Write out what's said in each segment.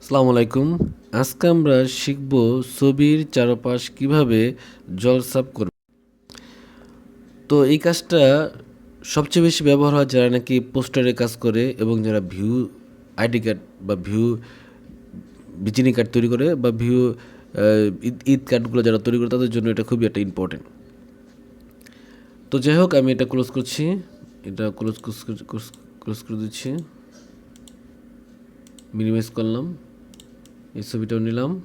আসসালামু আলাইকুম। আজকে আমরা শিখব ছবির চারপাশ কীভাবে জল সাফ করবে। তো এই কাজটা সবচেয়ে বেশি ব্যবহার হয় যারা নাকি পোস্টারে কাজ করে এবং যারা ভিউ আইডি কার্ড বা ভিউ বিজিনি কার্ড তৈরি করে বা ভিউ ঈদ কার্ডগুলো যারা তৈরি করে তাদের জন্য এটা খুবই একটা ইম্পর্টেন্ট তো যাই হোক, আমি এটা ক্লোজ করছি। এটা ক্লোজ ক্লোজ করে দিচ্ছি। মিনিমাইজ করলাম। এই ছবিটাও নিলাম।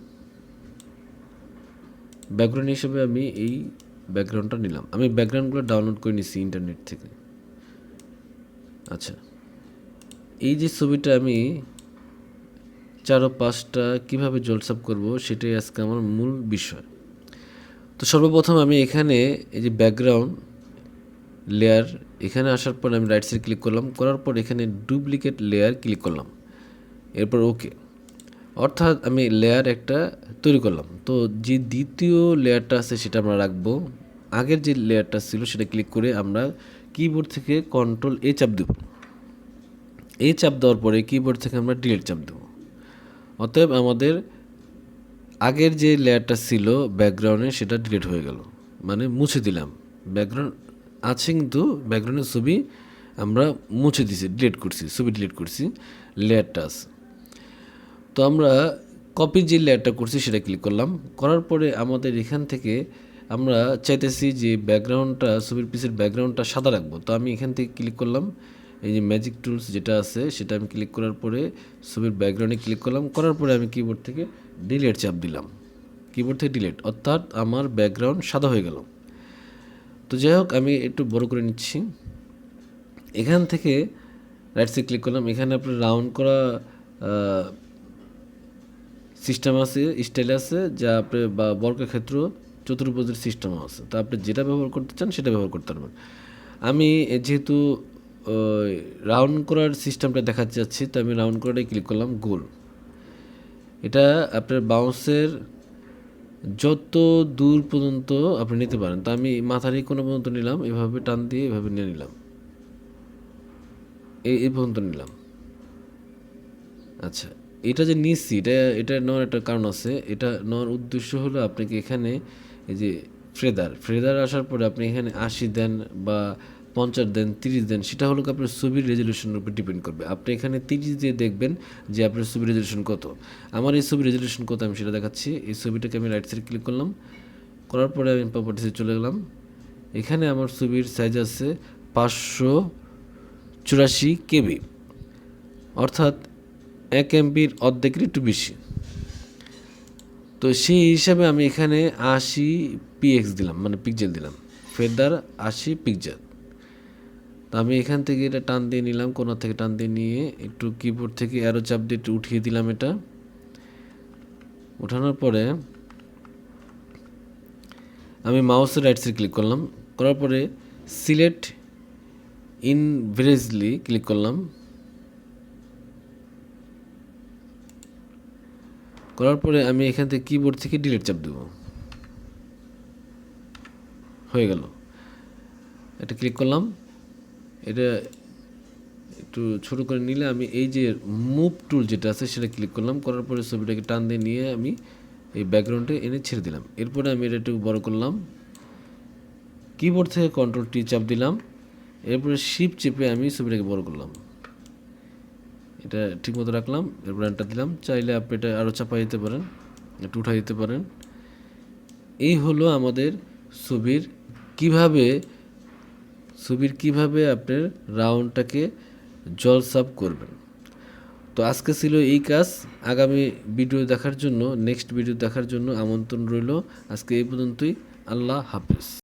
ব্যাকগ্রাউন্ড হিসেবে আমি এই ব্যাকগ্রাউন্ডটা নিলাম। আমি ব্যাকগ্রাউন্ডগুলো ডাউনলোড করে নিছি ইন্টারনেট থেকে। আচ্ছা। এই যে ছবিটা আমি চারো পাঁচটা কীভাবে জলসাপ করব সেটাই আজকে আমার মূল বিষয়। তো সর্বপ্রথম আমি এখানে এই যে ব্যাকগ্রাউন্ড লেয়ার এখানে আসার পর আমি রাইট সাইড ক্লিক করলাম। করার পর এখানে ডুপ্লিকেট লেয়ার ক্লিক করলাম। এরপর ওকে অর্থাৎ আমি লেয়ার একটা তৈরি করলাম। তো যে দ্বিতীয় লেয়ারটা আছে সেটা আমরা রাখব। আগের যে লেয়ারটা ছিল সেটা ক্লিক করে আমরা কিবোর্ড থেকে কন্ট্রোল এ চাপ দেব। এ চাপ দেওয়ার পরে কিবোর্ড থেকে আমরা ডিলিট চাপ দেব। অতএব আমাদের আগের যে লেয়ারটা ছিল ব্যাকগ্রাউন্ডে সেটা ডিলিট হয়ে গেল। মানে মুছে দিলাম। ব্যাকগ্রাউন্ড আছে কিন্তু ব্যাকগ্রাউন্ডের ছবি আমরা মুছে দিছি ডিলিট করছি, ছবি ডিলিট করছি লেয়ারটা আছে। তো আমরা কপি যে লেয়ারটা করছি সেটা ক্লিক করলাম। করার পরে আমাদের এখান থেকে আমরা চাইতেছি যে ব্যাকগ্রাউন্ডটা ছবির পিসের ব্যাকগ্রাউন্ডটা সাদা রাখব। তো আমি এখান থেকে ক্লিক করলাম। এই যে ম্যাজিক টুলস যেটা আছে, সেটা আমি ক্লিক করার পরে ছবির ব্যাকগ্রাউন্ডে ক্লিক করলাম। করার পরে আমি কিবোর্ড থেকে ডিলেট চাপ দিলাম। কিবোর্ড থেকে ডিলেট অর্থাৎ আমার ব্যাকগ্রাউন্ড সাদা হয়ে গেল। তো যাই হোক, আমি একটু বড় করে নিচ্ছি। এখান থেকে রাইট সাইড ক্লিক করলাম। এখানে আপনার রাউন্ড করা সিস্টেম আছে স্টাইল আছে, যা আপনি বা বর্গক্ষেত্র চতুর্ভুজের সিস্টেমও আছে। তা আপনি যেটা ব্যবহার করতে চান সেটা ব্যবহার করতে পারবেন। আমি যেহেতু রাউন্ড করার সিস্টেমটা দেখাতে যাচ্ছি, তো আমি রাউন্ড করাটাই ক্লিক করলাম গোল এটা আপনার বাউন্সের যত দূর পর্যন্ত আপনি নিতে পারেন, তো আমি মাথার এই কোনো পর্যন্ত নিলাম, এভাবে টান দিয়ে এভাবে নিয়ে নিলাম। এই পর্যন্ত নিলাম। আচ্ছা। এটা যে নিচ্ছি এটা এটা নেওয়ার একটা কারণ আছে। এটা নেওয়ার উদ্দেশ্য হলো আপনাকে এখানে এই যে ফ্রেদার ফ্রেদার আসার পরে আপনি এখানে আশি দেন বা পঞ্চাশ দেন, তিরিশ দেন, সেটা হলো আপনার ছবির রেজলিউশনের উপর ডিপেন্ড করবে। আপনি এখানে তিরিশ দিয়ে দেখবেন যে আপনার ছবির রেজলিউশন কত। আমার এই ছবির রেজলিউশন কত আমি সেটা দেখাচ্ছি। এই ছবিটাকে আমি রাইট সাইড ক্লিক করলাম। করার পরে আমি প্রপার্টিসে চলে গেলাম। এখানে আমার ছবির সাইজ আছে পাঁচশো চুরাশি কেবি। অর্থাৎ এক এমবির অর্ধেকের একটু বেশি। তো সেই হিসাবে আমি এখানে আশি পিএক্স দিলাম মানে পিকজেল দিলাম। ফেদার আশি পিকজেল। তো আমি এখান থেকে এটা টান দিয়ে নিলাম কোনার থেকে টান দিয়ে নিয়ে একটু কিবোর্ড থেকে অ্যারো চাপ দিয়ে একটু উঠিয়ে দিলাম এটা। ওঠানোর পরে আমি মাউসের রাইট সাইড ক্লিক করলাম। করার পরে সিলেক্ট ইনভেরেজলি ক্লিক করলাম। করার পরে আমি এখান থেকে কিবোর্ড থেকে ডিলিট চাপ দেব। হয়ে গেল। এটা ক্লিক করলাম। এটা একটু ছোট করে নিলে আমি এই যে মুভ টুল যেটা আছে সেটা ক্লিক করলাম। করার পরে ছবিটাকে টান দিয়ে নিয়ে আমি এই ব্যাকগ্রাউন্ডে এনে ছেড়ে দিলাম। এরপরে আমি এটা একটু বড় করলাম। কিবোর্ড থেকে কন্ট্রোল টি চাপ দিলাম। এরপরে শিপ চেপে আমি ছবিটাকে বড় করলাম। এটা ঠিকমতো রাখলাম এরপর এন্টার দিলাম। চাইলে আপনি এটা আরও চাপা দিতে পারেন, একটু উঠাই দিতে পারেন। এই হলো আমাদের ছবির কীভাবে ছবির কীভাবে আপনার রাউন্ডটাকে জল সাফ করবেন। তো আজকে ছিল এই কাজ, আগামী ভিডিও দেখার জন্য নেক্সট ভিডিও দেখার জন্য আমন্ত্রণ রইল। আজকে এই পর্যন্তই, আল্লাহ হাফেজ।